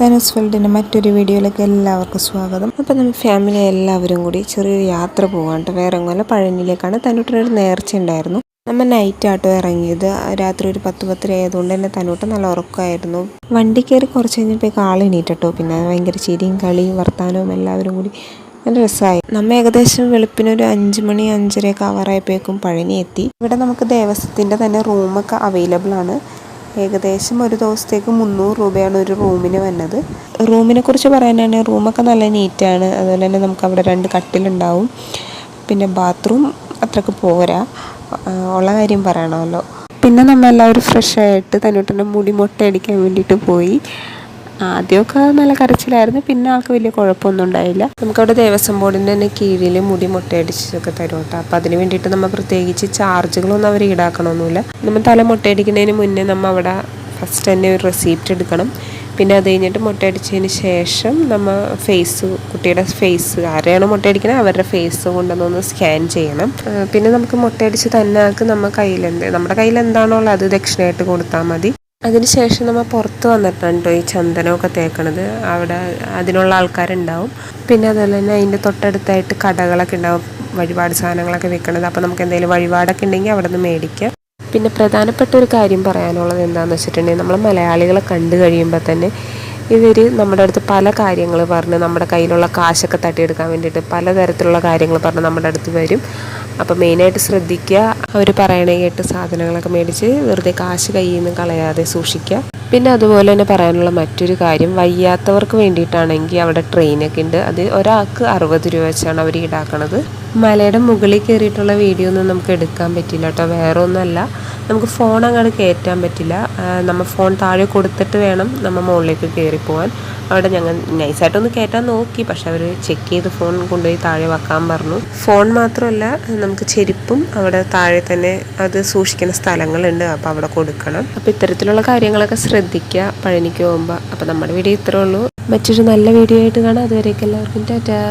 തനുസ് വേൾഡിന്റെ മറ്റൊരു വീഡിയോയിലേക്ക് എല്ലാവർക്കും സ്വാഗതം. അപ്പോൾ നമ്മൾ ഫാമിലി എല്ലാവരും കൂടി ചെറിയൊരു യാത്ര പോകാണ്ട് വേറെ എങ്ങനെ പഴനിയിലേക്കാണ് തന്നൂട്ടിനൊരു നേർച്ച ഉണ്ടായിരുന്നു. നമ്മൾ നൈറ്റ് ആട്ടോ ഇറങ്ങിയത്. രാത്രി ഒരു പത്ത് പത്തര ആയതുകൊണ്ട് തന്നെ തന്നൂട്ട് നല്ല ഉറക്കമായിരുന്നു. വണ്ടി കയറി കുറച്ച് കഴിഞ്ഞപ്പോഴേക്ക് ആൾ എണീറ്റട്ടോ. പിന്നെ ഭയങ്കര ചിരിയും കളിയും വർത്താനവും എല്ലാവരും കൂടി നല്ല രസമായി. നമ്മ ഏകദേശം വെളുപ്പിനൊരു അഞ്ച് മണി അഞ്ചരയൊക്കെ ആവാറായപ്പോഴേക്കും പഴനി എത്തി. ഇവിടെ നമുക്ക് ദേവസ്വത്തിന്റെ തന്നെ റൂമൊക്കെ അവൈലബിൾ ആണ്. ഏകദേശം ഒരു ദിവസത്തേക്ക് മുന്നൂറ് രൂപയാണ് ഒരു റൂമിന് വന്നത്. റൂമിനെ കുറിച്ച് പറയാനാണ് റൂമൊക്കെ നല്ല നീറ്റാണ്. അതുപോലെ തന്നെ നമുക്ക് അവിടെ രണ്ട് കട്ടിലുണ്ടാവും. പിന്നെ ബാത്റൂം അത്രയ്ക്ക് പോരാ. ഉള്ള കാര്യം പറയണമല്ലോ. പിന്നെ നമ്മളെല്ലാവരും ഫ്രഷായിട്ട് തന്നോട്ടിന്റെ മുടി മുട്ടയടിക്കാൻ വേണ്ടിയിട്ട് പോയി. ആദ്യമൊക്കെ നല്ല കരച്ചിലായിരുന്നു. പിന്നെ ആൾക്ക് വലിയ കുഴപ്പമൊന്നും ഉണ്ടായില്ല. നമുക്കവിടെ ദേവസ്വം ബോർഡിന്റെ തന്നെ കീഴിൽ മുടി മുട്ടയടിച്ചൊക്കെ തരും കേട്ടോ. അപ്പം അതിന് വേണ്ടിയിട്ട് നമ്മൾ പ്രത്യേകിച്ച് ചാർജുകളൊന്നും അവർ ഈടാക്കണമൊന്നുമില്ല. നമ്മൾ തല മുട്ടയടിക്കുന്നതിന് മുന്നേ നമ്മൾ അവിടെ ഫസ്റ്റ് തന്നെ ഒരു റെസീപ്റ്റ് എടുക്കണം. പിന്നെ അത് കഴിഞ്ഞിട്ട് മുട്ടയടിച്ചതിന് ശേഷം നമ്മൾ ഫേസ് കുട്ടിയുടെ ഫേസ് ആരെയാണ് മുട്ടയടിക്കുന്നത് അവരുടെ ഫേസ് കൊണ്ടുവന്നൊന്ന് സ്കാൻ ചെയ്യണം. പിന്നെ നമുക്ക് മുട്ടയടിച്ച് തന്നെ ആൾക്ക് നമ്മൾ കയ്യിലെന്ത് നമ്മുടെ കയ്യിൽ എന്താണോ ഉള്ളത് അത് ദക്ഷിണയായിട്ട് കൊടുത്താൽ മതി. അതിനുശേഷം നമ്മൾ പുറത്ത് വന്നിട്ടുണ്ടോ ഈ ചന്ദനമൊക്കെ തേക്കണത്. അവിടെ അതിനുള്ള ആൾക്കാരുണ്ടാവും. പിന്നെ അതുപോലെ തന്നെ അതിന്റെ തൊട്ടടുത്തായിട്ട് കടകളൊക്കെ ഉണ്ടാവും. വഴിപാട് സാധനങ്ങളൊക്കെ വിൽക്കണത് അപ്പോൾ നമുക്ക് എന്തെങ്കിലും വഴിപാടൊക്കെ ഉണ്ടെങ്കിൽ അവിടെ നിന്ന് മേടിക്കാം. പിന്നെ പ്രധാനപ്പെട്ട ഒരു കാര്യം പറയാനുള്ളത് എന്താണെന്ന് വെച്ചിട്ടുണ്ടെങ്കിൽ നമ്മൾ മലയാളികളെ കണ്ടു കഴിയുമ്പോൾ തന്നെ ഇവർ നമ്മുടെ അടുത്ത് പല കാര്യങ്ങൾ പറഞ്ഞ് നമ്മുടെ കയ്യിലുള്ള കാശൊക്കെ തട്ടിയെടുക്കാൻ വേണ്ടിയിട്ട് പലതരത്തിലുള്ള കാര്യങ്ങൾ പറഞ്ഞ് നമ്മുടെ അടുത്ത് വരും. അപ്പോൾ മെയിനായിട്ട് ശ്രദ്ധിക്കുക. അവർ പറയണ കേട്ട് സാധനങ്ങളൊക്കെ മേടിച്ച് വെറുതെ കാശ് കയ്യിൽ നിന്ന് കളയാതെ സൂക്ഷിക്കുക. പിന്നെ അതുപോലെ തന്നെ പറയാനുള്ള മറ്റൊരു കാര്യം വയ്യാത്തവർക്ക് വേണ്ടിയിട്ടാണെങ്കിൽ അവിടെ ട്രെയിനൊക്കെ ഉണ്ട്. അത് ഒരാൾക്ക് അറുപത് രൂപ വെച്ചാണ് അവർ ഈടാക്കണത്. മലയുടെ മുകളിൽ കയറിയിട്ടുള്ള വീഡിയോ ഒന്നും നമുക്ക് എടുക്കാൻ പറ്റില്ല കേട്ടോ. വേറെ ഒന്നുമല്ല നമുക്ക് ഫോൺ അങ്ങോട്ട് കയറ്റാൻ പറ്റില്ല. നമ്മൾ ഫോൺ താഴെ കൊടുത്തിട്ട് വേണം നമ്മൾ മുകളിലേക്ക് കയറി പോകാൻ അവിടെ ഞങ്ങൾ നൈസായിട്ടൊന്ന് കയറ്റാൻ നോക്കി. പക്ഷെ അവർ ചെക്ക് ചെയ്ത് ഫോൺ കൊണ്ടുപോയി താഴെ വെക്കാൻ പറഞ്ഞു. ഫോൺ മാത്രമല്ല നമുക്ക് ചെരുപ്പും അവിടെ താഴെ തന്നെ അത് സൂക്ഷിക്കുന്ന സ്ഥലങ്ങളുണ്ട്. അപ്പോൾ അവിടെ കൊടുക്കണം. അപ്പോൾ ഇത്തരത്തിലുള്ള കാര്യങ്ങളൊക്കെ ശ്രദ്ധിക്കുക പഴനിക്ക് പോകുമ്പോൾ അപ്പോൾ നമ്മുടെ വീഡിയോ ഇത്രേ ഉള്ളൂ. മറ്റൊരു നല്ല വീഡിയോ ആയിട്ട് കാണാം. അതുവരേക്കും എല്ലാവർക്കും ടാറ്റാ.